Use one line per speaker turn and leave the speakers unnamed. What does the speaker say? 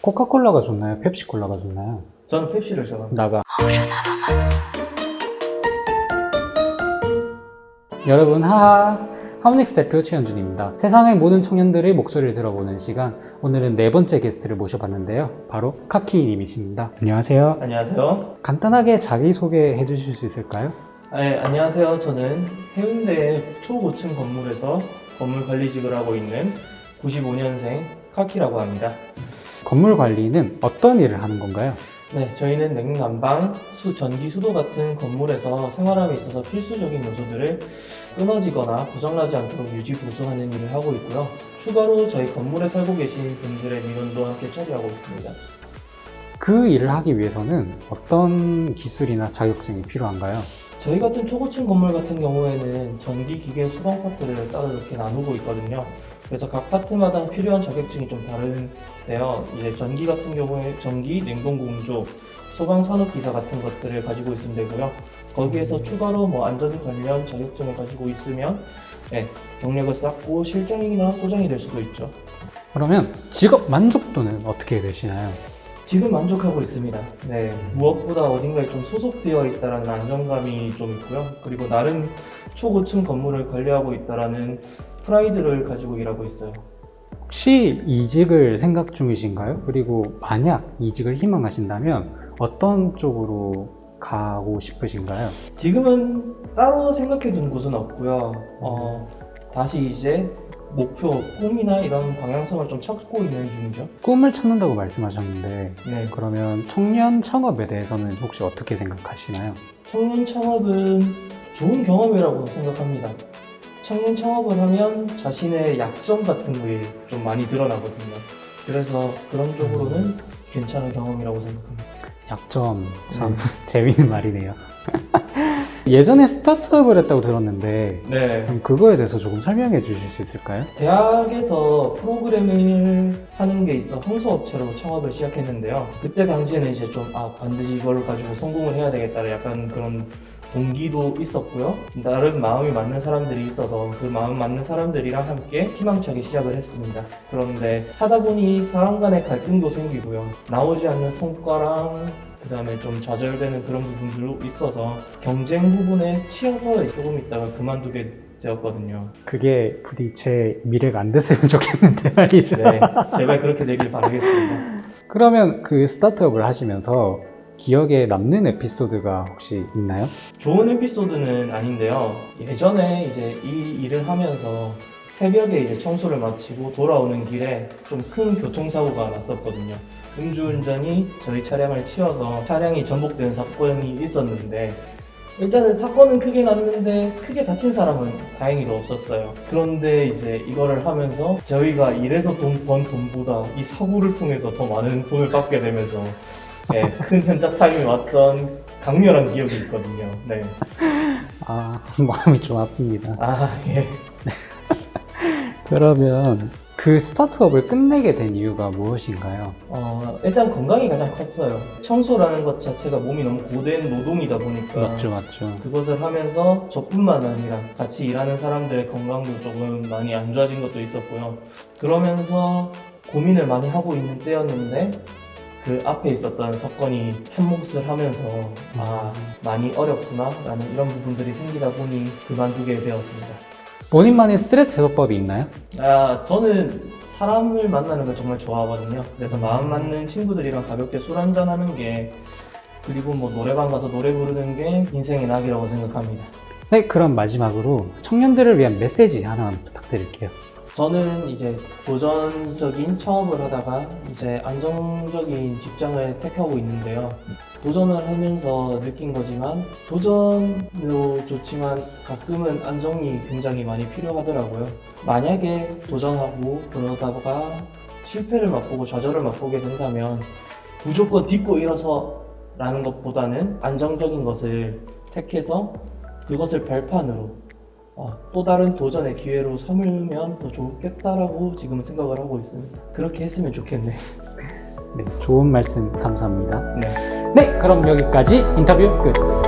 코카콜라가 좋나요? 펩시콜라가 좋나요?
저는 펩시를 좋아합니다.
나가. 여러분 하하 하우닉스 대표 최현준입니다. 세상의 모든 청년들의 목소리를 들어보는 시간 오늘은 네 번째 게스트를 모셔봤는데요. 바로 카키님이십니다. 안녕하세요.
안녕하세요.
간단하게 자기소개해 주실 수 있을까요?
네, 안녕하세요. 저는 해운대 초고층 건물에서 건물 관리직을 하고 있는 95년생 카키라고 합니다.
건물 관리는 어떤 일을 하는 건가요?
네, 저희는 냉난방, 수, 전기, 수도 같은 건물에서 생활함에 있어서 필수적인 요소들을 끊어지거나 고장나지 않도록 유지 보수하는 일을 하고 있고요. 추가로 저희 건물에 살고 계신 분들의 민원도 함께 처리하고 있습니다.
그 일을 하기 위해서는 어떤 기술이나 자격증이 필요한가요?
저희 같은 초고층 건물 같은 경우에는 전기, 기계, 소방 파트를 따로 이렇게 나누고 있거든요. 그래서 각 파트마다 필요한 자격증이 좀 다른데요. 이제 전기 같은 경우에 전기, 냉동공조, 소방 산업기사 같은 것들을 가지고 있으면 되고요. 거기에서 추가로 뭐 안전 관련 자격증을 가지고 있으면 네, 경력을 쌓고 실장이나 소장이 될 수도 있죠.
그러면 직업 만족도는 어떻게 되시나요?
지금 만족하고 있습니다. 네, 무엇보다 어딘가에 좀 소속되어 있다라는 안정감이 좀 있고요. 그리고 나름 초고층 건물을 관리하고 있다라는 프라이드를 가지고 일하고 있어요.
혹시 이직을 생각 중이신가요? 그리고 만약 이직을 희망하신다면 어떤 쪽으로 가고 싶으신가요?
지금은 따로 생각해 둔 곳은 없고요. 어, 다시 이제 목표, 꿈이나 이런 방향성을 좀 찾고 있는 중이죠.
꿈을 찾는다고 말씀하셨는데
네,
그러면 청년 창업에 대해서는 혹시 어떻게 생각하시나요?
청년 창업은 좋은 경험이라고 생각합니다. 청년 창업을 하면 자신의 약점 같은 게 좀 많이 드러나거든요. 그래서 그런 쪽으로는 괜찮은 경험이라고 생각합니다.
약점 참 재미있는 말이네요. 예전에 스타트업을 했다고 들었는데
네.
그럼 그거에 대해서 조금 설명해 주실 수 있을까요?
대학에서 프로그래밍을 하는 게 있어 홍수업체로 창업을 시작했는데요. 그때 당시에는 이제 좀, 아, 반드시 이걸 가지고 성공을 해야 되겠다. 약간 그런 동기도 있었고요. 나름 마음이 맞는 사람들이 있어서 그 마음 맞는 사람들이랑 함께 희망차게 시작을 했습니다. 그런데 하다 보니 사람 간의 갈등도 생기고요. 나오지 않는 성과랑 그 다음에 좀 좌절되는 그런 부분들도 있어서 경쟁 부분에 치여서 조금 있다가 그만두게 되었거든요.
그게 부디 제 미래가 안 됐으면 좋겠는데 말이죠.
네, 제발 그렇게 되길 바라겠습니다.
그러면 그 스타트업을 하시면서 기억에 남는 에피소드가 혹시 있나요?
좋은 에피소드는 아닌데요. 예전에 이제 이 일을 하면서 새벽에 이제 청소를 마치고 돌아오는 길에 좀 큰 교통사고가 났었거든요. 음주운전이 저희 차량을 치워서 차량이 전복되는 사건이 있었는데 일단은 사건은 크게 났는데 크게 다친 사람은 다행히도 없었어요. 그런데 이제 이거를 하면서 저희가 일해서 돈 번 돈보다 이 사고를 통해서 더 많은 돈을 받게 되면서 네, 큰 현자 타임이 왔던 강렬한 기억이 있거든요. 네.
아 마음이 좀 아픕니다.
아, 예.
그러면 그 스타트업을 끝내게 된 이유가 무엇인가요?
어, 일단 건강이 가장 컸어요. 청소라는 것 자체가 몸이 너무 고된 노동이다 보니까
맞죠, 맞죠.
그것을 하면서 저뿐만 아니라 같이 일하는 사람들의 건강도 조금 많이 안 좋아진 것도 있었고요. 그러면서 고민을 많이 하고 있는 때였는데 그 앞에 있었던 사건이 한 몫을 하면서 아 많이 어렵구나 라는 이런 부분들이 생기다 보니 그만두게 되었습니다.
본인만의 스트레스 해소법이 있나요?
아, 저는 사람을 만나는 걸 정말 좋아하거든요. 그래서 마음 맞는 친구들이랑 가볍게 술 한잔 하는 게 그리고 뭐 노래방 가서 노래 부르는 게 인생의 낙이라고 생각합니다.
네, 그럼 마지막으로 청년들을 위한 메시지 하나만 부탁드릴게요.
저는 이제 도전적인 창업을 하다가 이제 안정적인 직장을 택하고 있는데요. 도전을 하면서 느낀 거지만 도전도 좋지만 가끔은 안정이 굉장히 많이 필요하더라고요. 만약에 도전하고 그러다가 실패를 맛보고 좌절을 맛보게 된다면 무조건 딛고 일어서 라는 것보다는 안정적인 것을 택해서 그것을 발판으로 어, 또 다른 도전의 기회로 삼으면 더 좋겠다라고 지금은 생각을 하고 있습니다. 그렇게 했으면 좋겠네.
네, 좋은 말씀 감사합니다.
네.
네, 그럼 여기까지 인터뷰 끝.